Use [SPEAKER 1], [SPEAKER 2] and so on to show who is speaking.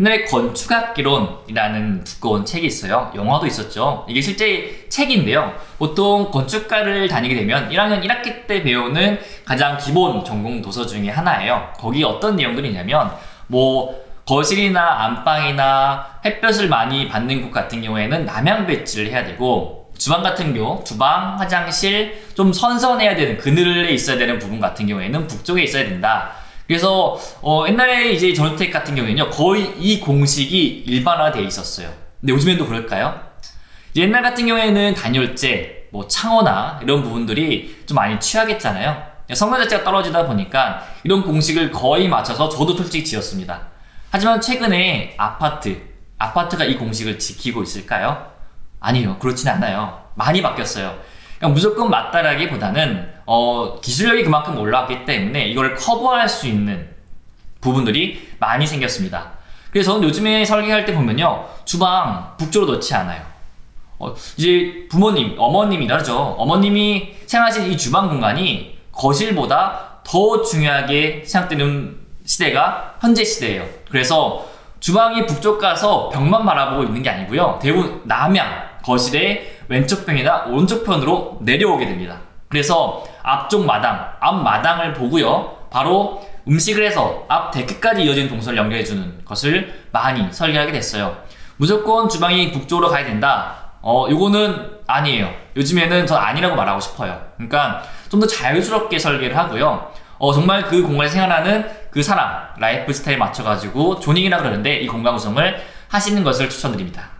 [SPEAKER 1] 옛날에 건축학기론이라는 두꺼운 책이 있어요. 영화도 있었죠. 이게 실제 책인데요. 보통 건축가를 다니게 되면 1학년 1학기 때 배우는 가장 기본 전공 도서 중에 하나예요. 거기 어떤 내용들이 있냐면 뭐 거실이나 안방이나 햇볕을 많이 받는 곳 같은 경우에는 남향 배치를 해야 되고 주방 같은 경우 주방, 화장실 좀 선선해야 되는 그늘에 있어야 되는 부분 같은 경우에는 북쪽에 있어야 된다. 그래서 어, 옛날에 이제 전주택 같은 경우에는요 거의 이 공식이 일반화되어 있었어요. 근데 요즘엔도 그럴까요? 옛날 같은 경우에는 단열재, 뭐 창호나 이런 부분들이 좀 많이 취하겠잖아요. 성능 자체가 떨어지다 보니까 이런 공식을 거의 맞춰서 저도 솔직히 지었습니다. 하지만 최근에 아파트, 아파트가 이 공식을 지키고 있을까요? 아니요, 그렇진 않아요. 많이 바뀌었어요. 그냥 무조건 맞다라기보다는 어, 기술력이 그만큼 올라왔기 때문에 이걸 커버할 수 있는 부분들이 많이 생겼습니다. 그래서 저는 요즘에 설계할 때 보면요, 주방 북쪽으로 넣지 않아요. 어, 이제 부모님, 어머님이 다르죠. 어머님이 생각하시는 이 주방 공간이 거실보다 더 중요하게 생각되는 시대가 현재 시대예요. 그래서 주방이 북쪽 가서 벽만 바라보고 있는 게 아니고요. 대부분 남향, 거실의 왼쪽 편이나 오른쪽 편으로 내려오게 됩니다. 그래서 앞쪽 마당, 앞 마당을 보고요. 바로 음식을 해서 앞 데크까지 이어진 동선을 연결해주는 것을 많이 설계하게 됐어요. 무조건 주방이 북쪽으로 가야 된다. 어, 요거는 아니에요. 요즘에는 전 아니라고 말하고 싶어요. 그러니까 좀 더 자유스럽게 설계를 하고요. 어, 정말 그 공간에 생활하는 그 사람, 라이프 스타일에 맞춰가지고 조닝이라 그러는데 이 공간 구성을 하시는 것을 추천드립니다.